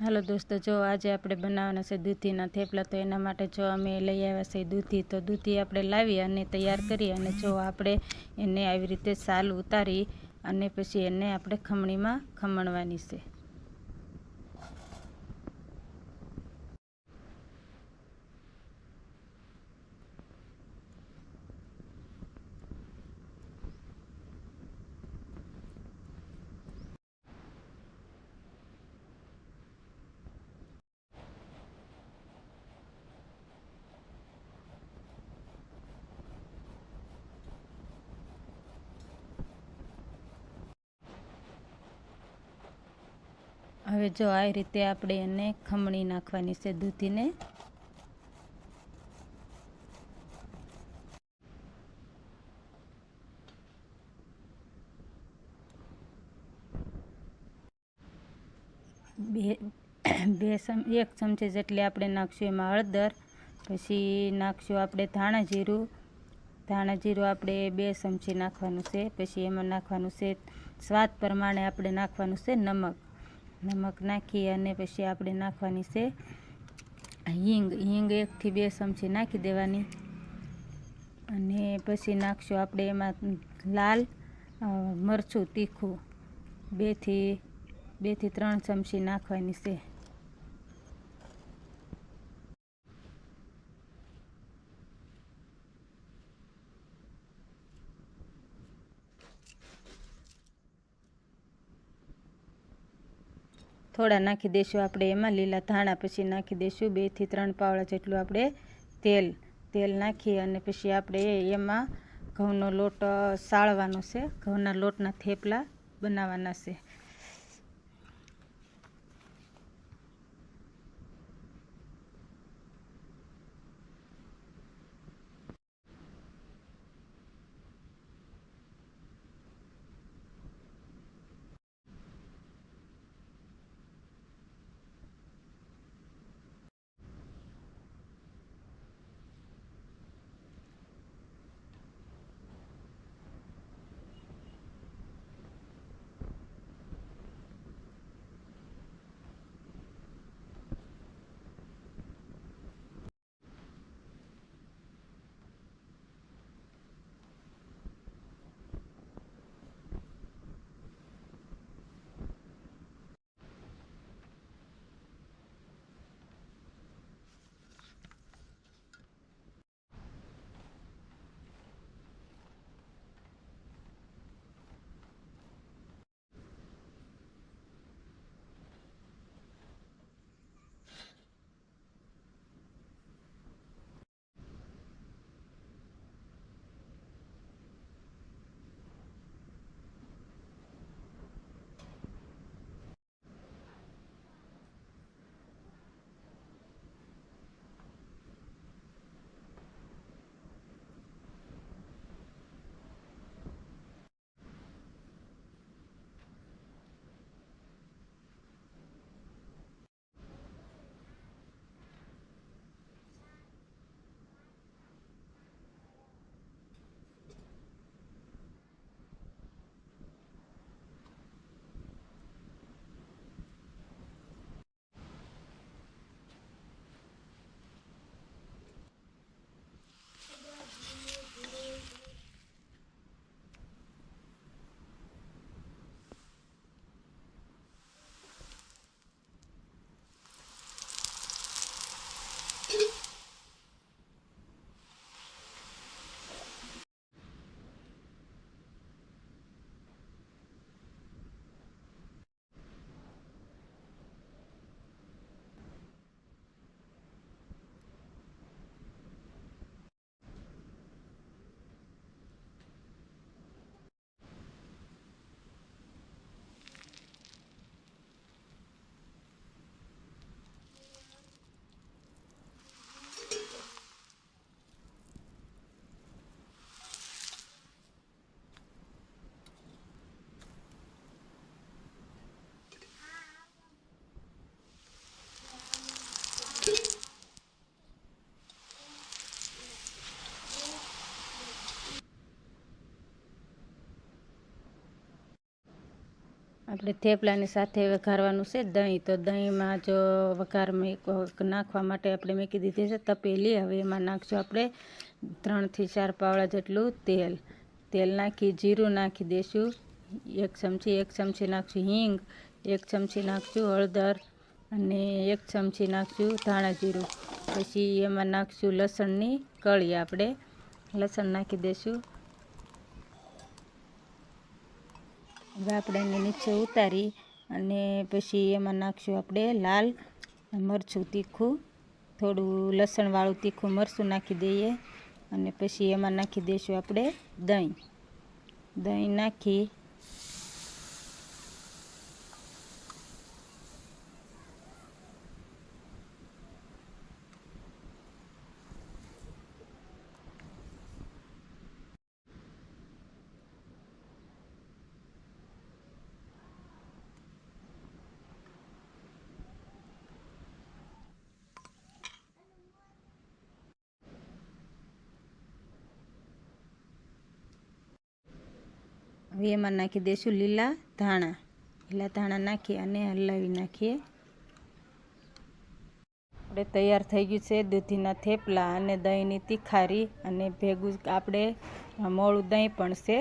હાલો દોસ્તો, જો આજે આપણે બનાવવાના છે દૂધીના થેપલા, તો એના માટે જો અમે લઈ આવ્યા છે દૂધી. તો દૂધી આપણે લાવી અને તૈયાર કરી અને જો આપણે એને આવી રીતે સાલ ઉતારી અને પછી એને આપણે ખમણીમાં ખમણવાની છે. હવે જો આ રીતે આપણે એને ખમણી નાખવાની છે દૂધીને. બે બે ચમ, એક ચમચી જેટલી આપણે નાખશું એમાં હળદર, પછી નાખશું આપણે ધાણા જીરું. ધાણા જીરું આપણે બે ચમચી નાખવાનું છે, પછી એમાં નાખવાનું છે સ્વાદ પ્રમાણે આપણે નાખવાનું છે નમક. નમક નાખી અને પછી આપણે નાખવાની છે હિંગ. હિંગ એકથી બે ચમચી નાખી દેવાની. અને પછી નાખશું આપણે એમાં લાલ મરચું તીખું. બેથી બેથી ત્રણ ચમચી નાખવાની છે. થોડા નાખી દઈશું આપણે એમાં, લીલા ધાણા પછી નાખી દઈશું બેથી ત્રણ પાવડા જેટલું આપણે તેલ તેલ નાખી અને પછી આપણે એમાં ઘઉંનો લોટ સાળવાનો છે. ઘઉંના લોટના થેપલા બનાવવાના છે. આપણે થેપલાની સાથે વઘારવાનું છે, દહીં. તો દહીંમાં જો વખત નાખવા માટે આપણે મેં દીધી છે તપેલી. હવે એમાં નાખશું આપણે ત્રણથી ચાર પાવડા જેટલું તેલ. તેલ નાખી, જીરું નાખી દઈશું એક ચમચી એક ચમચી નાખશું હિંગ, એક ચમચી નાખશું હળદર અને એક ચમચી નાખશું ધાણા જીરું. પછી એમાં નાખશું લસણની કળી આપણે. લસણ નાખી દઈશું હવે આપણે એને નીચે ઉતારી અને પછી એમાં નાખશું આપણે લાલ મરચું તીખું. થોડું લસણવાળું તીખું મરચું નાખી દઈએ અને પછી એમાં નાખી દઈશું આપણે દહીં. દહીં નાખી હવે એમાં નાખી દઈશું લીલા ધાણા. લીલા ધાણા નાખી અને હલાવી નાખીએ. આપણે તૈયાર થઈ ગયું છે દૂધીના થેપલા અને દહીંની તીખારી અને ભેગું આપણે મોળું દહીં પણ છે.